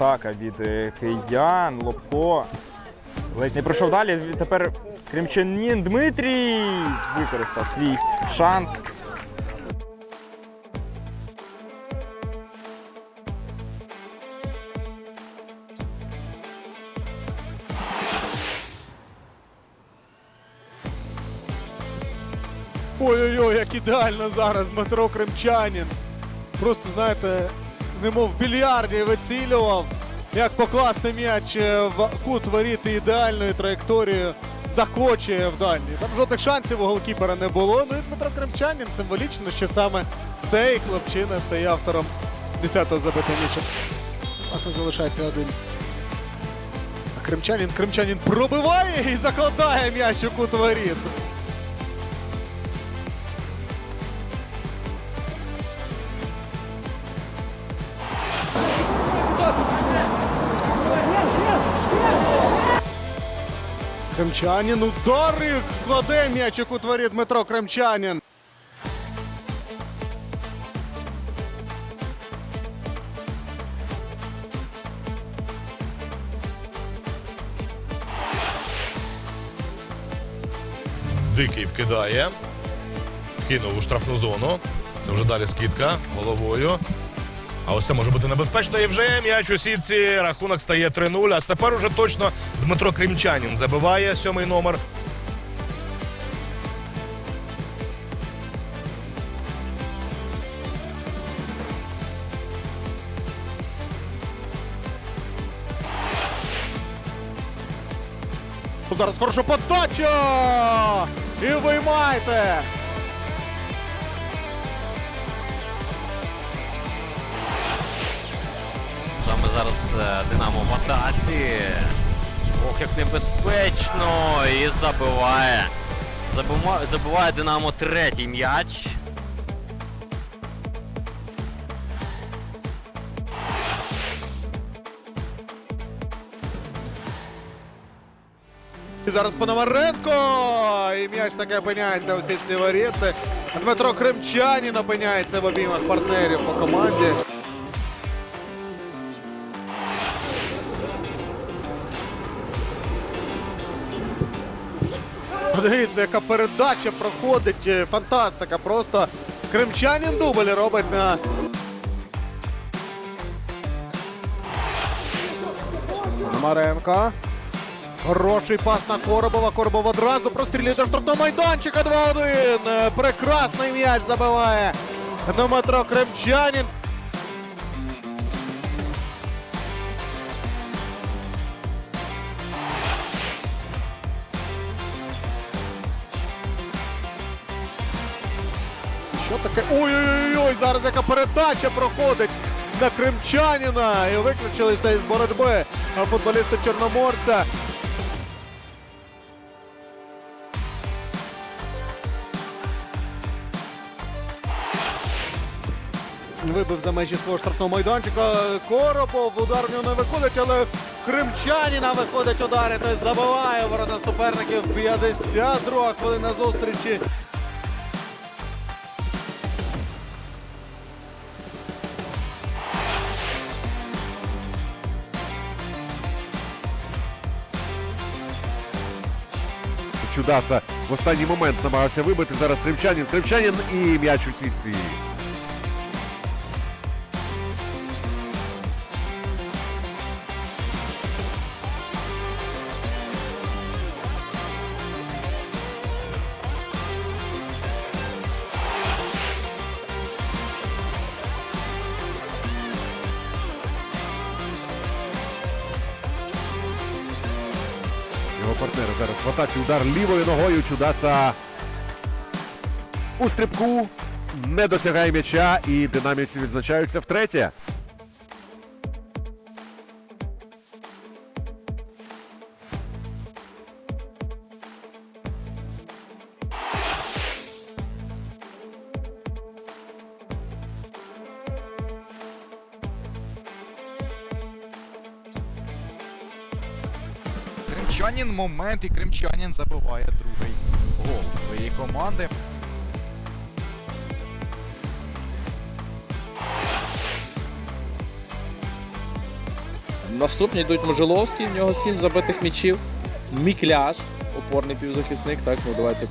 атака від е, киян. Лобко. Ледь не пройшов далі. Тепер кримчанин Дмитрій використав свій шанс. Ой-ой-ой, як ідеально зараз Дмитро Кримчанін. Просто, знаєте, немов в більярді вицілював. Як покласти м'яч е, в кут воріти ідеальною траєкторією, закочує в дальній. Там жодних шансів у голкіпера не було. Ну і Дмитро Кримчанін символічно, що саме цей хлопчина стає автором 10-го забитого м'яча. Власне, залишається один. А Кримчанін, Кримчанін пробиває і закладає м'яч у кут воріт. Кремчанін удари кладе м'ячик у творі Дмитро Кремчанін. Дикий вкидає. Вкинув у штрафну зону. Це вже далі скидка головою. А ось це може бути небезпечно. І вже м'яч у сітці. Рахунок стає 3-0. А тепер уже точно Дмитро Кримчанін забиває сьомий номер. Зараз хороша подача! І виймайте! Зараз е, Динамо в атаці. Ох, як небезпечно! І забиває. Забиває, забиває Динамо третій м'яч. І зараз Пономаренко! І м'яч таки опиняється у сітці воріти. Дмитро Кримчанін опиняється в обіймах партнерів по команді. Подивіться, яка передача проходить. е, Фантастика. Просто Кримчанін дубль робить на Пономаренко. Хороший пас на Коробова. Коробов одразу прострілює до штрафного майданчика 2-1. Е, Прекрасний м'яч забиває Дмитро Кремчанін. Що таке? Ой-ой-ой, зараз яка передача проходить на Кримчанина. І виключилися із боротьби футболісти Чорноморця. Вибив за межі свого штрафного майданчика. Коробов. Удар в нього не виходить, але Кримчанина виходить удар. і Той забиває ворота суперників. 52 хвилина зустрічі. Чудаса в останній момент намагався вибити. Зараз Кримчанін. Кримчанін і м'яч у сітці. Партнери зараз в атаці удар лівою ногою. Чудаса у стрибку не досягає м'яча і динамівці відзначаються втретє. Кримчанін момент і Кримчанін забиває другий гол своєї команди. Наступні йдуть Можиловський, в нього 7 забитих м'ячів. Мікляш, опорний півзахисник. Так, ну давайте.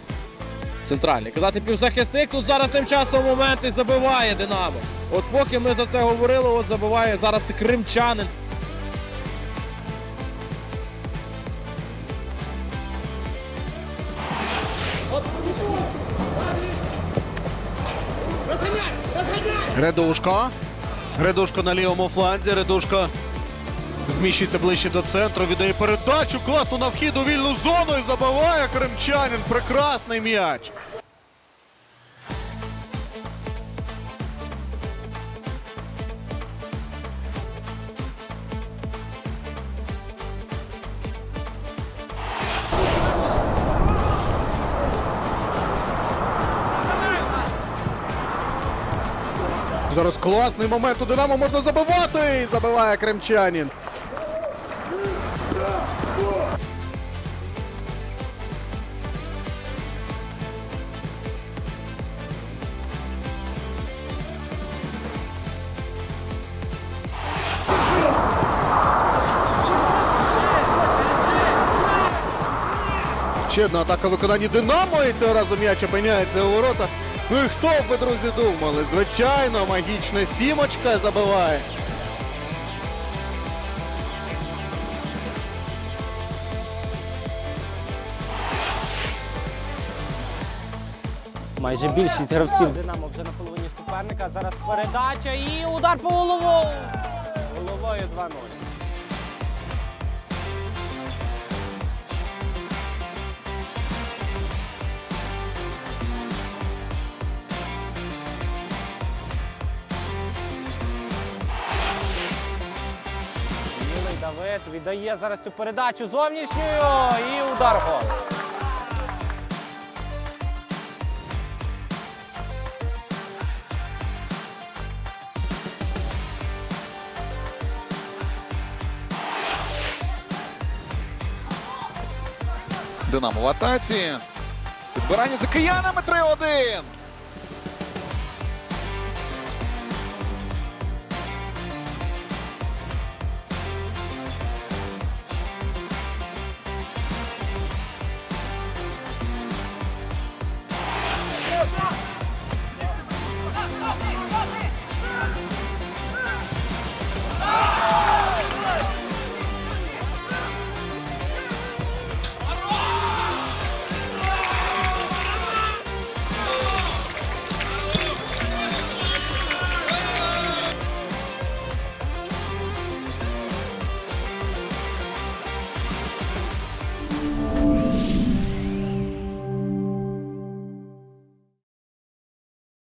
Центральний. Казати півзахисник, тут зараз тим часом момент і забиває Динамо. От поки ми за це говорили, от забиває зараз і кримчанин. Гредушко. Гредушко на лівому фланзі. Гредушко зміщується ближче до центру. Віддає передачу. Класно на вхід у вільну зону і забиває кримчанин. Прекрасний м'яч. Зараз класний момент у Динамо можна забивати. І забиває кримчанин. Ще одна атака в виконанні Динамо, і цього разу м'яч опиняється у воротах. Ну і хто б ви, друзі, думали? Звичайно, магічна сімочка забиває. Майже більшість гравців Динамо вже на половині суперника. Зараз передача і удар по голову. Головою 2-0. Давид віддає зараз цю передачу зовнішньою і удар гол. Динамо в атаці. Підбирання за киянами 3-1.